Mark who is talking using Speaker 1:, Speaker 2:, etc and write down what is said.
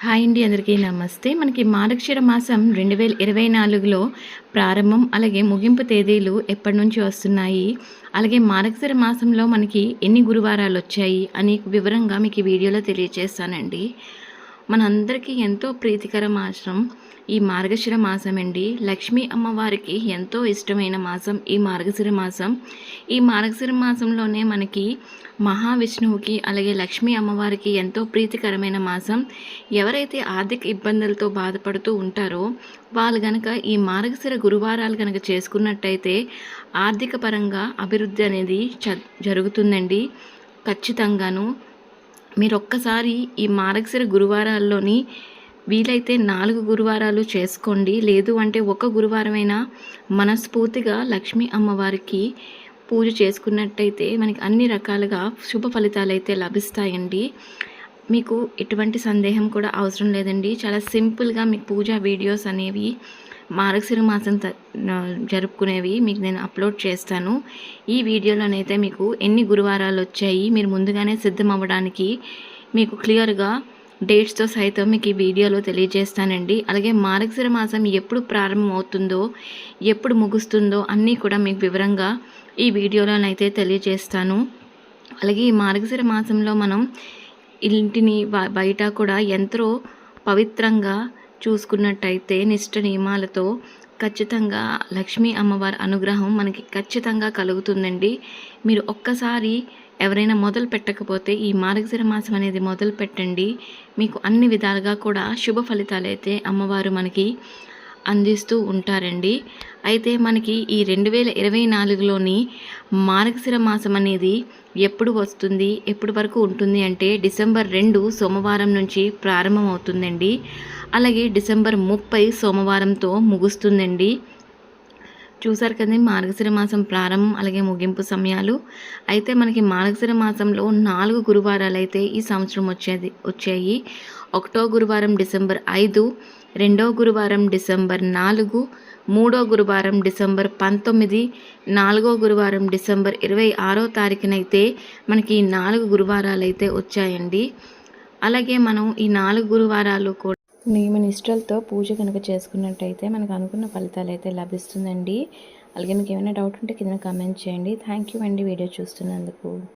Speaker 1: Hi అండి అందరికీ నమస్తే. మనకి మార్గశిర మాసం రెండు వేల ఇరవై నాలుగులో ప్రారంభం అలాగే ముగింపు తేదీలు ఎప్పటి నుంచి వస్తున్నాయి అలాగే మార్గశిర మాసంలో మనకి ఎన్ని గురువారాలు వచ్చాయి అని వివరంగా మీకు ఈ వీడియోలో తెలియజేస్తానండి మనందరికీ ఎంతో ప్రీతికర మాసం ఈ మార్గశిర మాసం అండి. లక్ష్మీ అమ్మవారికి ఎంతో ఇష్టమైన మాసం ఈ మార్గశిర మాసం. ఈ మార్గశిర మాసంలోనే మనకి మహావిష్ణువుకి అలాగే లక్ష్మీ అమ్మవారికి ఎంతో ప్రీతికరమైన మాసం. ఎవరైతే ఆర్థిక ఇబ్బందులతో బాధపడుతూ ఉంటారో వాళ్ళు గనక ఈ మార్గశిర గురువారాలు కనుక చేసుకున్నట్టయితే ఆర్థిక పరంగా అభివృద్ధి అనేది చ జరుగుతుందండి. ఖచ్చితంగాను మీరు ఒక్కసారి ఈ మార్గశిర గురువారాల్లోని వీలైతే నాలుగు గురువారాలు చేసుకోండి. లేదు అంటే ఒక గురువారమైనా మనస్ఫూర్తిగా లక్ష్మీ అమ్మవారికి పూజ చేసుకున్నట్టయితే మనకి అన్ని రకాలుగా శుభ ఫలితాలు అయితే లభిస్తాయండి. మీకు ఎటువంటి సందేహం కూడా అవసరం లేదండి. చాలా సింపుల్గా మీ పూజా వీడియోస్ అనేవి మార్గశిర మాసం జరుపుకునేవి మీకు నేను అప్లోడ్ చేస్తాను. ఈ వీడియోలోనైతే మీకు ఎన్ని గురువారాలు వచ్చాయి మీరు ముందుగానే సిద్ధం అవ్వడానికి మీకు క్లియర్గా డేట్స్తో సైతం మీకు ఈ వీడియోలో తెలియజేస్తానండి. అలాగే మార్గశిర మాసం ఎప్పుడు ప్రారంభం అవుతుందో ఎప్పుడు ముగుస్తుందో అన్నీ కూడా మీకు వివరంగా ఈ వీడియోలోనైతే తెలియజేస్తాను. అలాగే ఈ మార్గశిర మాసంలో మనం ఇంటిని బయట కూడా ఎంతో పవిత్రంగా చూసుకున్నట్టయితే నిష్ట నియమాలతో ఖచ్చితంగా లక్ష్మీ అమ్మవారి అనుగ్రహం మనకి ఖచ్చితంగా కలుగుతుందండి. మీరు ఒక్కసారి ఎవరైనా మొదలు పెట్టకపోతే ఈ మార్గశిర మాసం అనేది మొదలు పెట్టండి. మీకు అన్ని విధాలుగా కూడా శుభ ఫలితాలు అయితే అమ్మవారు మనకి అందిస్తూ ఉంటారండి. అయితే మనకి ఈ రెండు వేల ఇరవై నాలుగులోని మార్గశిర మాసం అనేది ఎప్పుడు వస్తుంది ఎప్పటి వరకు ఉంటుంది అంటే డిసెంబర్ రెండు సోమవారం నుంచి ప్రారంభం అవుతుందండి అలాగే డిసెంబర్ ముప్పై సోమవారంతో ముగుస్తుందండి. చూసారు కదండి మార్గశిర మాసం ప్రారంభం అలాగే ముగింపు సమయాలు. అయితే మనకి మార్గశిర మాసంలో నాలుగు గురువారాలు అయితే ఈ సంవత్సరం వచ్చేది వచ్చాయి. ఒకటో గురువారం డిసెంబర్ ఐదు రెండో గురువారం డిసెంబర్ నాలుగు మూడో గురువారం డిసెంబర్ పంతొమ్మిది నాలుగో గురువారం డిసెంబర్ ఇరవై ఆరో తారీఖునైతే మనకి ఈ నాలుగు గురువారాలు అయితే వచ్చాయండి. అలాగే మనం ఈ నాలుగు గురువారాలు కూడా నియమ నిష్టలతో పూజ కనుక చేసుకున్నట్టయితే మనకు అనుకున్న ఫలితాలు అయితే లభిస్తుందండి. అలాగే మీకు ఏమైనా డౌట్ ఉంటే కింద కామెంట్ చేయండి. థ్యాంక్ యూ అండి వీడియో చూస్తున్నందుకు.